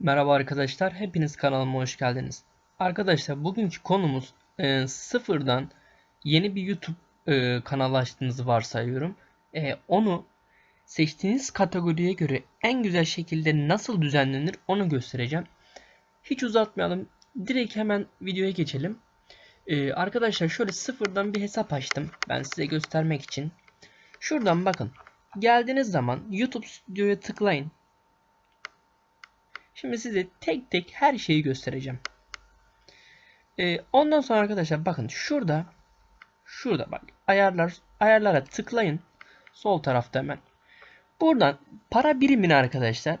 Merhaba arkadaşlar, hepiniz kanalıma hoş geldiniz. Arkadaşlar bugünkü konumuz e, sıfırdan yeni bir YouTube e, kanalı açtığınızı varsayıyorum. E, onu seçtiğiniz kategoriye göre en güzel şekilde nasıl düzenlenir onu göstereceğim. Hiç uzatmayalım, direkt hemen videoya geçelim. E, arkadaşlar şöyle sıfırdan bir hesap açtım ben size göstermek için. Şuradan bakın, geldiğiniz zaman YouTube Studio'ya tıklayın. Şimdi size tek tek her şeyi göstereceğim. Ee, ondan sonra arkadaşlar bakın şurada şurada bak ayarlar ayarlara tıklayın. Sol tarafta hemen. Buradan para birimini arkadaşlar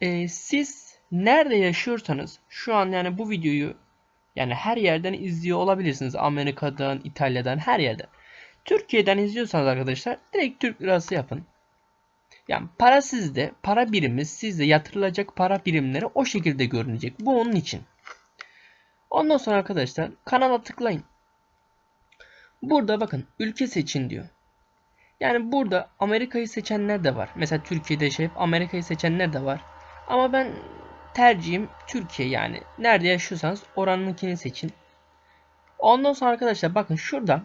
e, siz nerede yaşıyorsanız şu an yani bu videoyu yani her yerden izliyor olabilirsiniz. Amerika'dan, İtalya'dan her yerden. Türkiye'den izliyorsanız arkadaşlar direkt Türk lirası yapın. Yani para sizde, para birimi sizde yatırılacak para birimleri o şekilde görünecek. Bu onun için. Ondan sonra arkadaşlar kanala tıklayın. Burada bakın ülke seçin diyor. Yani burada Amerika'yı seçenler de var. Mesela Türkiye'de şey Amerika'yı seçenler de var. Ama ben tercihim Türkiye yani. Nerede yaşıyorsanız oranınkini seçin. Ondan sonra arkadaşlar bakın şurada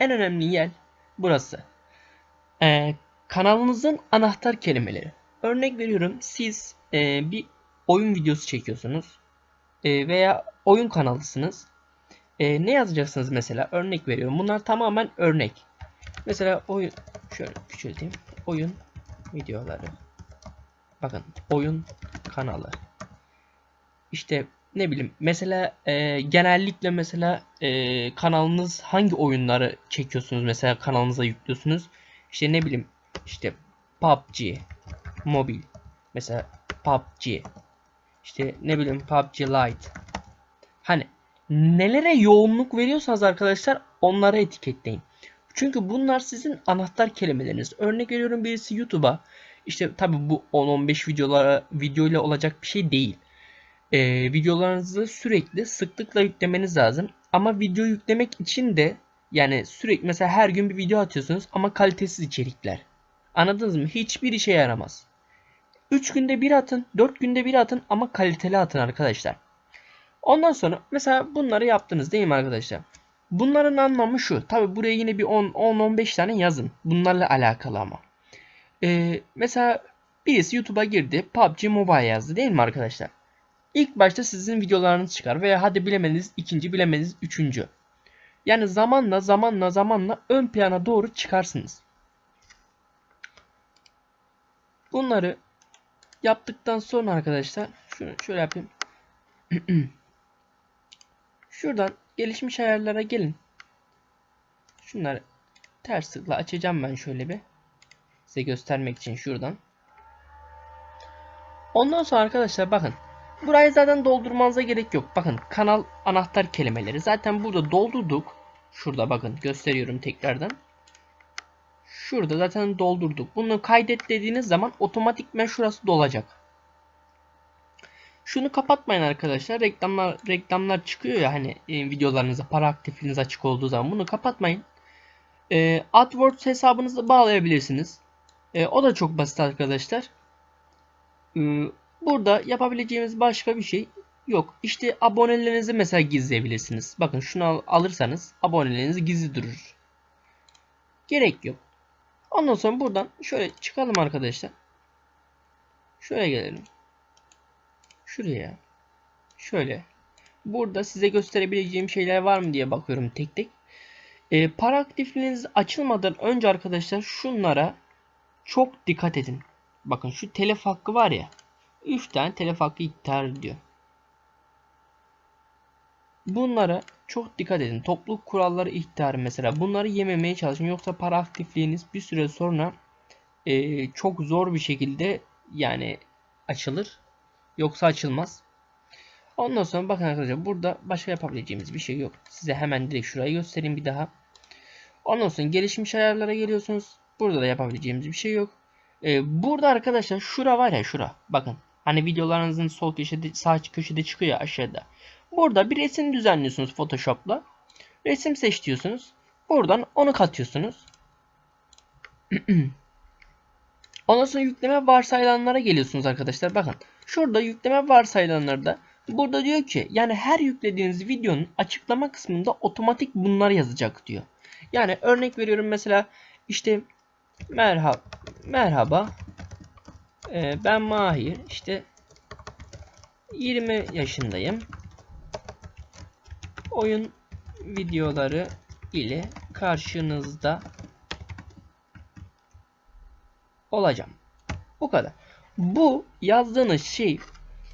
en önemli yer burası. Ee, kanalınızın anahtar kelimeleri. Örnek veriyorum siz e, bir oyun videosu çekiyorsunuz e, veya oyun kanalısınız. E, ne yazacaksınız mesela? Örnek veriyorum. Bunlar tamamen örnek. Mesela oyun şöyle küçülteyim. Oyun videoları. Bakın oyun kanalı. İşte ne bileyim mesela e, genellikle mesela e, kanalınız hangi oyunları çekiyorsunuz mesela kanalınıza yüklüyorsunuz. İşte ne bileyim işte PUBG mobil mesela PUBG işte ne bileyim PUBG Lite hani nelere yoğunluk veriyorsanız arkadaşlar onlara etiketleyin. Çünkü bunlar sizin anahtar kelimeleriniz. Örnek veriyorum birisi YouTube'a işte tabi bu 10-15 videolara videoyla olacak bir şey değil. Ee, videolarınızı sürekli sıklıkla yüklemeniz lazım. Ama video yüklemek için de yani sürekli mesela her gün bir video atıyorsunuz ama kalitesiz içerikler. Anladınız mı? Hiçbir işe yaramaz. 3 günde bir atın, 4 günde bir atın ama kaliteli atın arkadaşlar. Ondan sonra mesela bunları yaptınız değil mi arkadaşlar? Bunların anlamı şu. Tabi buraya yine bir 10-15 tane yazın. Bunlarla alakalı ama. Ee, mesela birisi YouTube'a girdi. PUBG Mobile yazdı değil mi arkadaşlar? İlk başta sizin videolarınız çıkar. Veya hadi bilemediniz ikinci bilemediniz üçüncü. Yani zamanla zamanla zamanla ön plana doğru çıkarsınız. Bunları yaptıktan sonra arkadaşlar şunu şöyle yapayım. Şuradan gelişmiş ayarlara gelin. Şunları ters tıkla açacağım ben şöyle bir. Size göstermek için şuradan. Ondan sonra arkadaşlar bakın. Burayı zaten doldurmanıza gerek yok. Bakın kanal anahtar kelimeleri. Zaten burada doldurduk. Şurada bakın gösteriyorum tekrardan. Şurada zaten doldurduk. Bunu kaydet dediğiniz zaman otomatikmen şurası dolacak. Şunu kapatmayın arkadaşlar. Reklamlar reklamlar çıkıyor ya hani e, videolarınıza para aktifliğiniz açık olduğu zaman bunu kapatmayın. E, AdWords hesabınızı bağlayabilirsiniz. E, o da çok basit arkadaşlar. E, burada yapabileceğimiz başka bir şey yok. İşte abonelerinizi mesela gizleyebilirsiniz. Bakın şunu al alırsanız aboneleriniz gizli durur. Gerek yok. Ondan sonra buradan şöyle çıkalım arkadaşlar. Şöyle gelelim. Şuraya. Şöyle. Burada size gösterebileceğim şeyler var mı diye bakıyorum tek tek. E, para aktifliğiniz açılmadan önce arkadaşlar şunlara çok dikkat edin. Bakın şu telef hakkı var ya. 3 tane telef hakkı iptal diyor. Bunlara çok dikkat edin. Topluluk kuralları ihtarı mesela. Bunları yememeye çalışın. Yoksa para aktifliğiniz bir süre sonra e, çok zor bir şekilde yani açılır. Yoksa açılmaz. Ondan sonra bakın arkadaşlar burada başka yapabileceğimiz bir şey yok. Size hemen direkt şurayı göstereyim bir daha. Ondan sonra gelişmiş ayarlara geliyorsunuz. Burada da yapabileceğimiz bir şey yok. Ee, burada arkadaşlar şura var ya şura. Bakın hani videolarınızın sol köşede sağ köşede çıkıyor aşağıda. Burada bir resim düzenliyorsunuz Photoshop'la. Resim seç diyorsunuz. Buradan onu katıyorsunuz. Ondan sonra yükleme varsayılanlara geliyorsunuz arkadaşlar. Bakın şurada yükleme varsayılanlarda burada diyor ki yani her yüklediğiniz videonun açıklama kısmında otomatik bunlar yazacak diyor. Yani örnek veriyorum mesela işte merhaba merhaba ben Mahir işte 20 yaşındayım. Oyun videoları ile karşınızda olacağım. Bu kadar. Bu yazdığınız şey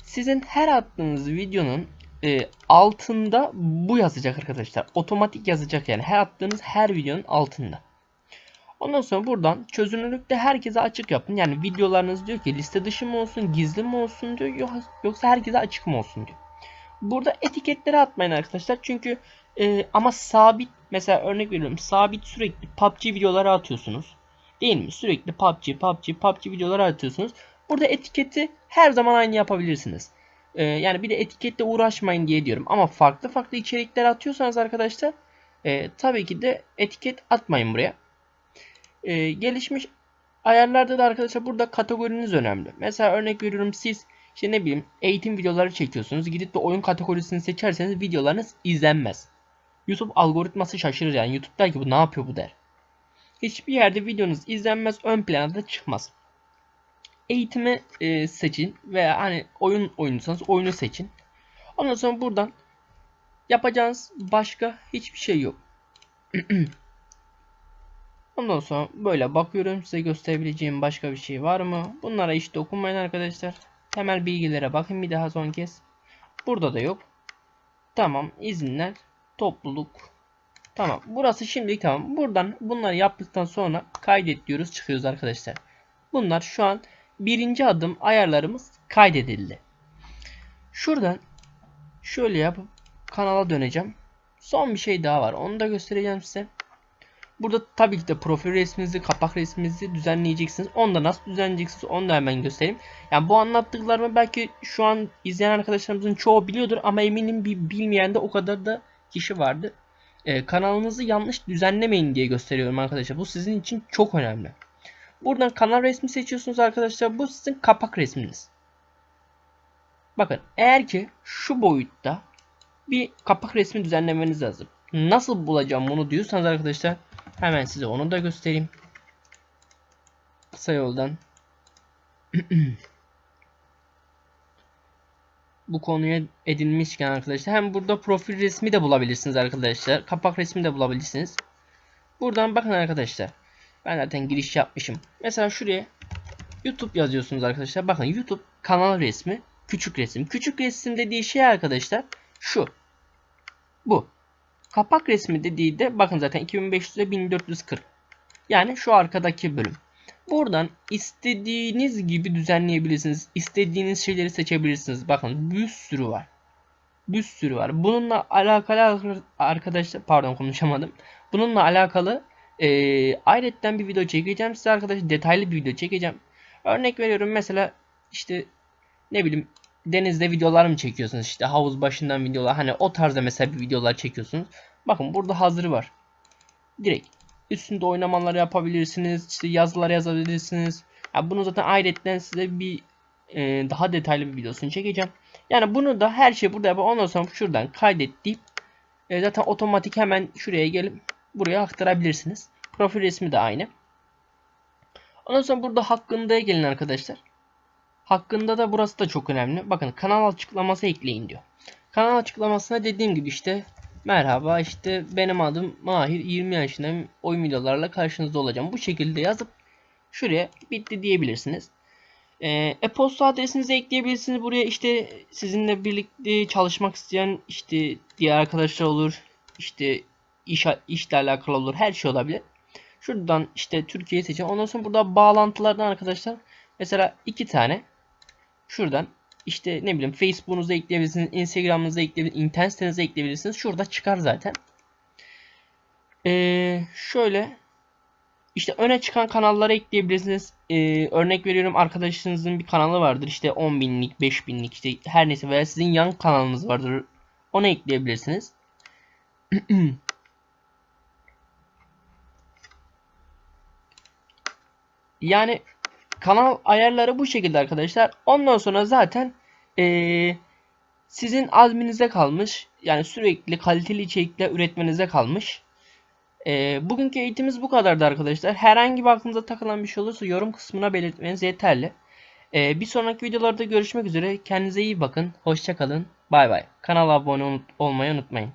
sizin her attığınız videonun e, altında bu yazacak arkadaşlar. Otomatik yazacak yani. Her attığınız her videonun altında. Ondan sonra buradan çözünürlükte herkese açık yapın. Yani videolarınız diyor ki liste dışı mı olsun, gizli mi olsun diyor yoksa herkese açık mı olsun diyor. Burada etiketleri atmayın arkadaşlar. Çünkü e, ama sabit mesela örnek veriyorum sabit sürekli PUBG videoları atıyorsunuz. Değil mi? Sürekli PUBG, PUBG, PUBG videoları atıyorsunuz. Burada etiketi her zaman aynı yapabilirsiniz. E, yani bir de etiketle uğraşmayın diye diyorum. Ama farklı farklı içerikler atıyorsanız arkadaşlar e, tabii ki de etiket atmayın buraya. E, gelişmiş ayarlarda da arkadaşlar burada kategoriniz önemli. Mesela örnek veriyorum siz işte ne bileyim eğitim videoları çekiyorsunuz. Gidip de oyun kategorisini seçerseniz videolarınız izlenmez. YouTube algoritması şaşırır yani. YouTube der ki bu ne yapıyor bu der. Hiçbir yerde videonuz izlenmez ön plana da çıkmaz. Eğitimi e, seçin veya hani oyun oynuyorsanız oyunu seçin. Ondan sonra buradan yapacağınız başka hiçbir şey yok. Ondan sonra böyle bakıyorum size gösterebileceğim başka bir şey var mı? Bunlara hiç dokunmayın arkadaşlar. Temel bilgilere bakın bir daha son kez. Burada da yok. Tamam izinler topluluk. Tamam burası şimdilik tamam. Buradan bunları yaptıktan sonra kaydet diyoruz çıkıyoruz arkadaşlar. Bunlar şu an birinci adım ayarlarımız kaydedildi. Şuradan şöyle yapıp kanala döneceğim. Son bir şey daha var. Onu da göstereceğim size. Burada tabii ki de profil resminizi, kapak resminizi düzenleyeceksiniz. Onu da nasıl düzenleyeceksiniz onu da hemen göstereyim. Yani bu anlattıklarımı belki şu an izleyen arkadaşlarımızın çoğu biliyordur ama eminim bir bilmeyen de o kadar da kişi vardı. Ee, kanalınızı yanlış düzenlemeyin diye gösteriyorum arkadaşlar. Bu sizin için çok önemli. Buradan kanal resmi seçiyorsunuz arkadaşlar. Bu sizin kapak resminiz. Bakın eğer ki şu boyutta bir kapak resmi düzenlemeniz lazım. Nasıl bulacağım bunu diyorsanız arkadaşlar hemen size onu da göstereyim. Kısa yoldan. bu konuya edinmişken arkadaşlar hem burada profil resmi de bulabilirsiniz arkadaşlar. Kapak resmi de bulabilirsiniz. Buradan bakın arkadaşlar. Ben zaten giriş yapmışım. Mesela şuraya YouTube yazıyorsunuz arkadaşlar. Bakın YouTube kanal resmi, küçük resim. Küçük resim dediği şey arkadaşlar şu. Bu. Kapak resmi dediği de bakın zaten 2500 ile 1440. Yani şu arkadaki bölüm. Buradan istediğiniz gibi düzenleyebilirsiniz. İstediğiniz şeyleri seçebilirsiniz. Bakın bir sürü var. Bir sürü var. Bununla alakalı arkadaşlar pardon konuşamadım. Bununla alakalı e, ayrıca bir video çekeceğim size arkadaşlar. Detaylı bir video çekeceğim. Örnek veriyorum mesela işte ne bileyim denizde videolar mı çekiyorsunuz işte havuz başından videolar hani o tarzda mesela bir videolar çekiyorsunuz. Bakın burada hazırı var. Direkt üstünde oynamalar yapabilirsiniz. işte yazılar yazabilirsiniz. Ya bunu zaten ayrıca size bir e, daha detaylı bir videosunu çekeceğim. Yani bunu da her şey burada yapıp ondan sonra şuradan kaydet deyip e, zaten otomatik hemen şuraya gelip buraya aktarabilirsiniz. Profil resmi de aynı. Ondan sonra burada hakkında'ya gelin arkadaşlar. Hakkında da burası da çok önemli. Bakın kanal açıklaması ekleyin diyor. Kanal açıklamasına dediğim gibi işte merhaba işte benim adım Mahir 20 yaşındayım oyun videolarla karşınızda olacağım. Bu şekilde yazıp şuraya bitti diyebilirsiniz. Ee, e-posta adresinizi ekleyebilirsiniz. Buraya işte sizinle birlikte çalışmak isteyen işte diğer arkadaşlar olur. İşte iş, işle alakalı olur. Her şey olabilir. Şuradan işte Türkiye'yi seçin. Ondan sonra burada bağlantılardan arkadaşlar mesela iki tane şuradan işte ne bileyim Facebook'unuza ekleyebilirsiniz, Instagram'ınıza ekleyebilirsiniz, internet sitenize ekleyebilirsiniz. Şurada çıkar zaten. Ee, şöyle işte öne çıkan kanallara ekleyebilirsiniz. Ee, örnek veriyorum arkadaşınızın bir kanalı vardır. İşte 10 binlik, 5 binlik işte her neyse veya sizin yan kanalınız vardır. Ona ekleyebilirsiniz. yani kanal ayarları bu şekilde arkadaşlar. Ondan sonra zaten ee, sizin azminize kalmış. Yani sürekli kaliteli içerikler üretmenize kalmış. Ee, bugünkü eğitimimiz bu kadardı arkadaşlar. Herhangi bir aklınıza takılan bir şey olursa yorum kısmına belirtmeniz yeterli. Ee, bir sonraki videolarda görüşmek üzere. Kendinize iyi bakın. Hoşçakalın. Bay bay. Kanala abone ol- olmayı unutmayın.